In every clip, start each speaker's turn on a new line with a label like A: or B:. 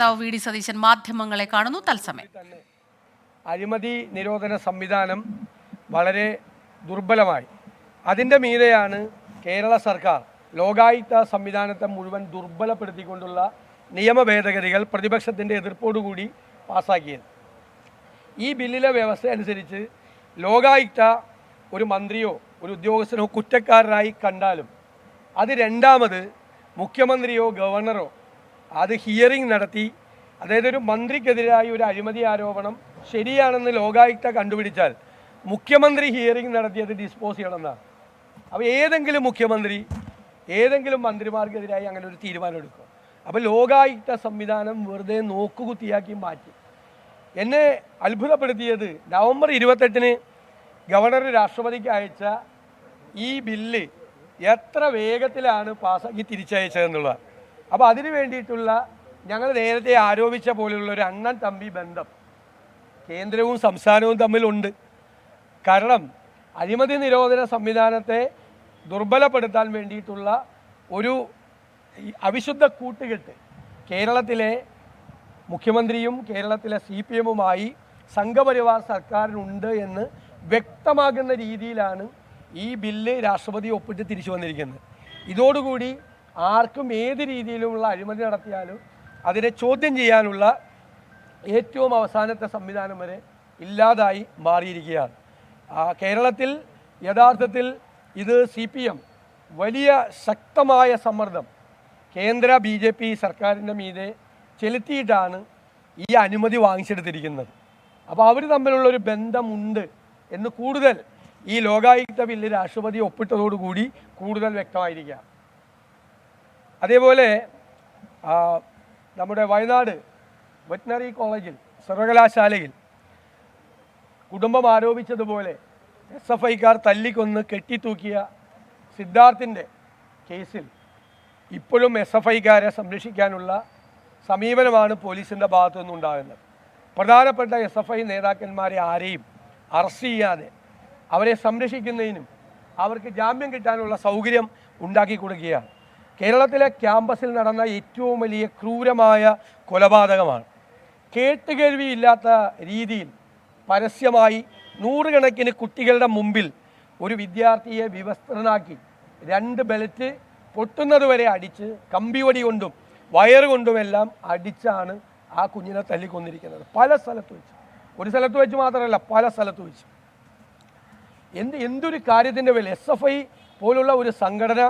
A: V D Satheesan മാധ്യമങ്ങളെ കാണുന്നു. തത്സമയം.
B: അഴിമതി നിരോധന സംവിധാനം വളരെ ദുർബലമായി. അതിന്റെ മീതെയാണ് കേരള സർക്കാർ ലോകായുക്ത സംവിധാനത്തെ മുഴുവൻ ദുർബലപ്പെടുത്തിക്കൊണ്ടുള്ള നിയമ ഭേദഗതികൾ പ്രതിപക്ഷത്തിന്റെ എതിർപ്പോടുകൂടി പാസ്സാക്കിയത് ഈ ബില്ലിലെ വ്യവസ്ഥ അനുസരിച്ച് ലോകായുക്ത ഒരു മന്ത്രിയോ ഒരു ഉദ്യോഗസ്ഥനോ കുറ്റക്കാരനായി കണ്ടാലും അത് രണ്ടാമത് മുഖ്യമന്ത്രിയോ ഗവർണറോ അത് ഹിയറിംഗ് നടത്തി. അതായത് ഒരു മന്ത്രിക്കെതിരായ ഒരു അഴിമതി ആരോപണം ശരിയാണെന്ന് ലോകായുക്ത കണ്ടുപിടിച്ചാൽ മുഖ്യമന്ത്രി ഹിയറിംഗ് നടത്തി അത് ഡിസ്പോസ് ചെയ്യണമെന്നാണ്. അപ്പോൾ ഏതെങ്കിലും മുഖ്യമന്ത്രി ഏതെങ്കിലും മന്ത്രിമാർക്കെതിരായി അങ്ങനെ ഒരു തീരുമാനം എടുക്കും അപ്പോൾ ലോകായുക്ത സംവിധാനം വെറുതെ നോക്കുകുത്തിയാക്കി മാറ്റി. എന്നെ അത്ഭുതപ്പെടുത്തിയത് നവംബർ ഇരുപത്തെട്ടിന് ഗവർണർ രാഷ്ട്രപതിക്ക് അയച്ച ഈ ബില്ല് എത്ര വേഗത്തിലാണ് പാസ്സാക്കി തിരിച്ചയച്ചതെന്നുള്ളതാണ്. അപ്പോൾ അതിന് വേണ്ടിയിട്ടുള്ള ഞങ്ങൾ നേരത്തെ ആരോപിച്ച പോലെയുള്ള ഒരു അണ്ണൻ തമ്പി ബന്ധം കേന്ദ്രവും സംസ്ഥാനവും തമ്മിലുണ്ട്. കാരണം അഴിമതി നിരോധന സംവിധാനത്തെ ദുർബലപ്പെടുത്താൻ വേണ്ടിയിട്ടുള്ള ഒരു അവിശുദ്ധ കൂട്ടുകെട്ട് കേരളത്തിലെ മുഖ്യമന്ത്രിയും കേരളത്തിലെ സി പി എമ്മുമായി സംഘപരിവാർ സർക്കാരിനുണ്ട് എന്ന് വ്യക്തമാകുന്ന രീതിയിലാണ് ഈ ബില്ല് രാഷ്ട്രപതി ഒപ്പിട്ട് തിരിച്ചു വന്നിരിക്കുന്നത്. ഇതോടുകൂടി ആർക്കും ഏത് രീതിയിലുമുള്ള അഴിമതി നടത്തിയാലും അതിനെ ചോദ്യം ചെയ്യാനുള്ള ഏറ്റവും അവസാനത്തെ സംവിധാനം വരെ ഇല്ലാതായി മാറിയിരിക്കുകയാണ്. കേരളത്തിൽ യഥാർത്ഥത്തിൽ ഇത് സി പി എം വലിയ ശക്തമായ സമ്മർദ്ദം കേന്ദ്ര ബി ജെ പി സർക്കാരിന്റെ മീതെ ചെലുത്തിയിട്ടാണ് ഈ അനുമതി വാങ്ങിച്ചെടുത്തിരിക്കുന്നത്. അപ്പോൾ അവർ തമ്മിലുള്ളൊരു ബന്ധമുണ്ട് എന്ന് കൂടുതൽ ഈ ലോകായുക്ത ബില്ല് രാഷ്ട്രപതി ഒപ്പിട്ടതോടുകൂടി കൂടുതൽ വ്യക്തമായിരിക്കാം അതേപോലെ നമ്മുടെ വയനാട് വെറ്റിനറി കോളേജിൽ സർവകലാശാലയിൽ കുടുംബം ആരോപിച്ചതുപോലെ എസ് എഫ് ഐക്കാർ തല്ലിക്കൊന്ന് കെട്ടിത്തൂക്കിയ സിദ്ധാർത്ഥിന്റെ കേസിൽ ഇപ്പോഴും എസ് എഫ് ഐക്കാരെ സംരക്ഷിക്കാനുള്ള സമീപനമാണ് പോലീസിന്റെ ഭാഗത്തു നിന്നുണ്ടാകുന്നത് പ്രധാനപ്പെട്ട എസ് എഫ് ഐ നേതാക്കന്മാരെ ആരെയും അറസ്റ്റ് ചെയ്യാതെ അവരെ സംരക്ഷിക്കുന്നതിനും അവർക്ക് ജാമ്യം കിട്ടാനുള്ള സൗകര്യം ഉണ്ടാക്കി കൊടുക്കുകയാണ്. കേരളത്തിലെ ക്യാമ്പസിൽ നടന്ന ഏറ്റവും വലിയ ക്രൂരമായ കൊലപാതകമാണ്. കേട്ടുകേൾവിയില്ലാത്ത രീതിയിൽ പരസ്യമായി നൂറുകണക്കിന് കുട്ടികളുടെ മുമ്പിൽ ഒരു വിദ്യാർത്ഥിയെ വിവസ്ത്രനാക്കി രണ്ട് ബെൽറ്റ് പൊട്ടുന്നതുവരെ അടിച്ച് കമ്പിവടി കൊണ്ടും വയറ് കൊണ്ടുമെല്ലാം അടിച്ചാണ് ആ കുഞ്ഞിനെ തല്ലിക്കൊന്നിരിക്കുന്നത്. പല സ്ഥലത്ത് വെച്ച്. ഒരു സ്ഥലത്ത് വെച്ച് മാത്രമല്ല പല സ്ഥലത്ത് വെച്ച്. എന്ത് എന്തൊരു കാര്യത്തിന്റെ പേരിൽ എസ് എഫ് ഐ പോലുള്ള ഒരു സംഘടന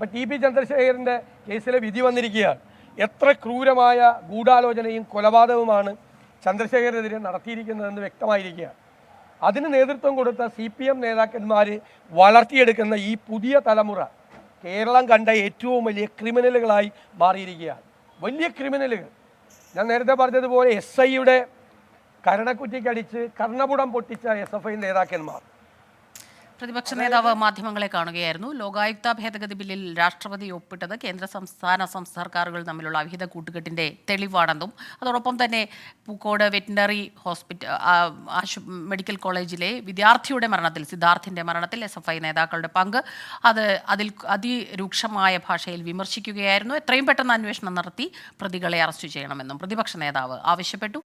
B: ഇപ്പം ടി പി ചന്ദ്രശേഖരന്റെ കേസിലെ വിധി വന്നിരിക്കുകയാണ്. എത്ര ക്രൂരമായ ഗൂഢാലോചനയും കൊലപാതകവുമാണ് ചന്ദ്രശേഖരനെതിരെ നടത്തിയിരിക്കുന്നതെന്ന് വ്യക്തമായിരിക്കുകയാണ്. അതിന് നേതൃത്വം കൊടുത്ത സി പി എം നേതാക്കന്മാർ വളർത്തിയെടുക്കുന്ന ഈ പുതിയ തലമുറ കേരളം കണ്ട ഏറ്റവും വലിയ ക്രിമിനലുകളായി മാറിയിരിക്കുകയാണ്. വലിയ ക്രിമിനലുകൾ. ഞാൻ നേരത്തെ പറഞ്ഞതുപോലെ എസ് ഐയുടെ കരണക്കുറ്റിക്കടിച്ച് കർണപുടം പൊട്ടിച്ച എസ് എഫ് ഐ നേതാക്കന്മാർ.
A: പ്രതിപക്ഷ നേതാവ് മാധ്യമങ്ങളെ കാണുകയായിരുന്നു. ലോകായുക്ത ഭേദഗതി ബില്ലിൽ രാഷ്ട്രപതി ഒപ്പിട്ടത് കേന്ദ്ര സംസ്ഥാന സർക്കാരുകൾ തമ്മിലുള്ള അവിഹിത കൂട്ടുകെട്ടിന്റെ തെളിവാണെന്നും അതോടൊപ്പം തന്നെ പൂക്കോട് വെറ്റിനറി ഹോസ്പിറ്റൽ മെഡിക്കൽ കോളേജിലെ വിദ്യാർത്ഥിയുടെ മരണത്തിൽ സിദ്ധാർത്ഥിന്റെ മരണത്തിൽ എസ് എഫ് ഐ നേതാക്കളുടെ പങ്ക് അത് അതിൽ അതിരൂക്ഷമായ ഭാഷയിൽ വിമർശിക്കുകയായിരുന്നു. എത്രയും പെട്ടെന്ന് അന്വേഷണം നടത്തി പ്രതികളെ അറസ്റ്റ് ചെയ്യണമെന്നും പ്രതിപക്ഷ നേതാവ് ആവശ്യപ്പെട്ടു.